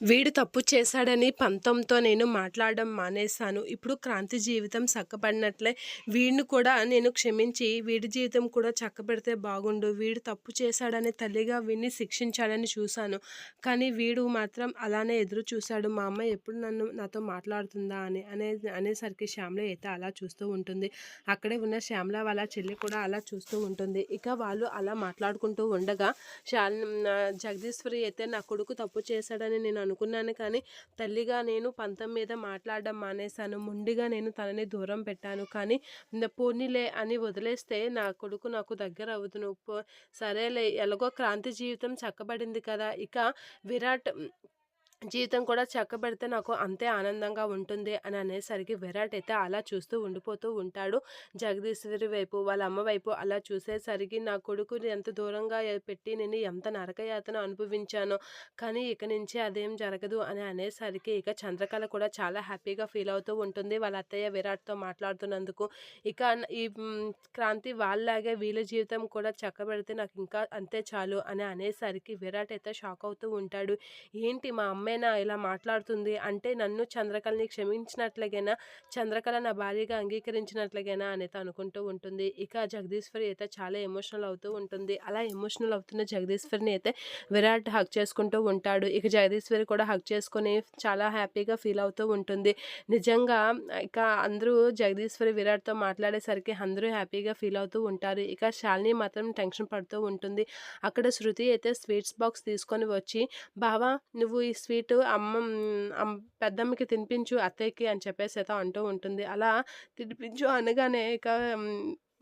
వీడు తప్పు చేశాడని పంతంతో నేను మాట్లాడడం మానేశాను. ఇప్పుడు క్రాంతి జీవితం చక్కబడినట్లే. వీడిని కూడా నేను క్షమించి వీడి జీవితం కూడా చక్కబెడితే బాగుండు. వీడు తప్పు చేశాడని తల్లిగా వీడిని శిక్షించాడని చూశాను. కానీ వీడు మాత్రం అలానే ఎదురు చూశాడు. మా అమ్మ ఎప్పుడు నన్ను నాతో మాట్లాడుతుందా అని అనే అనేసరికి శ్యామల అయితే అలా చూస్తూ ఉంటుంది. అక్కడే ఉన్న శ్యామల వాళ్ళ చెల్లి కూడా అలా చూస్తూ ఉంటుంది. ఇక వాళ్ళు అలా మాట్లాడుకుంటూ ఉండగా శా జగదీశ్వరి అయితే నా కొడుకు తప్పు చేశాడని నేను అనుకున్నాను కానీ తల్లిగా నేను పంతం మీద మాట్లాడడం మానేశాను. ముండిగా నేను తనని దూరం పెట్టాను కానీ పోనీలే అని వదిలేస్తే నా కొడుకు నాకు దగ్గర అవుతును సరేలే ఎలాగో క్రాంతి జీవితం చక్కబడింది కదా. ఇక విరాట్ జీవితం కూడా చక్కబెడితే నాకు అంతే ఆనందంగా ఉంటుంది అని అనేసరికి విరాట్ అయితే అలా చూస్తూ ఉండిపోతూ ఉంటాడు. జగదీశ్వరి వైపు వాళ్ళ అమ్మ వైపు అలా చూసేసరికి నా కొడుకుని ఎంత దూరంగా పెట్టి నేను ఎంత నరకయాతన అనుభవించానో కానీ ఇక నుంచి అదేం జరగదు అని అనేసరికి ఇక చంద్రకళ కూడా చాలా హ్యాపీగా ఫీల్ అవుతూ ఉంటుంది. వాళ్ళ అత్తయ్య విరాట్తో మాట్లాడుతున్నందుకు. ఇక ఈ క్రాంతి వాళ్ళలాగే వీళ్ళ జీవితం కూడా చక్కబెడితే నాకు ఇంకా అంతే చాలు అని అనేసరికి విరాట్ అయితే షాక్ అవుతూ ఉంటాడు. ఏంటి మా అమ్మ అమ్మేనా ఇలా మాట్లాడుతుంది అంటే నన్ను చంద్రకళని క్షమించినట్లగైనా చంద్రకళ నా భార్యగా అంగీకరించినట్లగైనా అనేది అనుకుంటూ ఉంటుంది. ఇక జగదీశ్వరి అయితే చాలా ఎమోషనల్ అవుతూ ఉంటుంది. అలా ఎమోషనల్ అవుతున్న జగదీశ్వరిని అయితే విరాట్ హక్ చేసుకుంటూ ఉంటాడు. ఇక జగదీశ్వరి కూడా హక్ చేసుకొని చాలా హ్యాపీగా ఫీల్ అవుతూ ఉంటుంది. నిజంగా ఇక అందరూ జగదీశ్వరి విరాట్తో మాట్లాడేసరికి అందరూ హ్యాపీగా ఫీల్ అవుతూ ఉంటారు. ఇక శాలిని మాత్రం టెన్షన్ పడుతూ ఉంటుంది. అక్కడ శృతి అయితే స్వీట్స్ బాక్స్ తీసుకొని వచ్చి బావా నువ్వు ఈ స్వీట్ స్వీటు అమ్మ పెద్దమ్మకి తినిపించు అత్తయ్యకి అని చెప్పేసి అయితే అంటూ ఉంటుంది. అలా తినిపించు అనగానే ఇక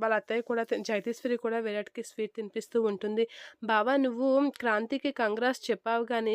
వాళ్ళ అత్తయ్య కూడా జగదీశ్వరి కూడా విరాట్కి స్వీట్ తినిపిస్తూ ఉంటుంది. బావా నువ్వు క్రాంతికి కంగ్రాస్ చెప్పావు కానీ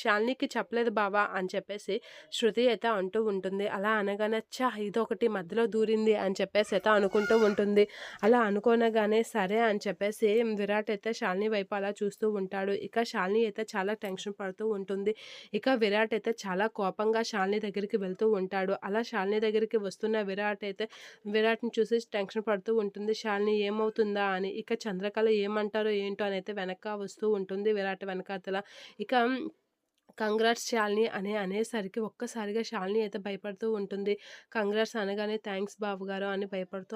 శాలినికి చెప్పలేదు బావా అని చెప్పేసి శృతి అయితే అంటూ ఉంటుంది. అలా అనగానే చా ఇదొకటి మధ్యలో దూరింది అని చెప్పేసి అయితే అనుకుంటూ ఉంటుంది. అలా అనుకోనగానే సరే అని చెప్పేసి విరాట్ అయితే శాలిని వైపు అలా చూస్తూ ఉంటాడు. ఇక శాలిని అయితే చాలా టెన్షన్ పడుతూ ఉంటుంది. ఇక విరాట్ అయితే చాలా కోపంగా శాలిని దగ్గరికి వెళ్తూ ఉంటాడు. అలా శాలిని దగ్గరికి వస్తున్న విరాట్ అయితే విరాట్ని చూసి టెన్షన్ పడుతూ ఉంటుంది. శాలిని ఏమవుతుందా? అని. ఇక చంద్రకళ ఏమంటారో ఏంటో అని అయితే వెనక వస్తూ ఉంటుంది విరాట్ వెనకాతల. ఇక కంగ్రాట్స్ శాలిని అనే అనేసరికి ఒక్కసారిగా శాలిని అయితే భయపడుతూ ఉంటుంది. కంగ్రాట్స్ అనగానే థ్యాంక్స్ బాబు గారు అని భయపడుతూ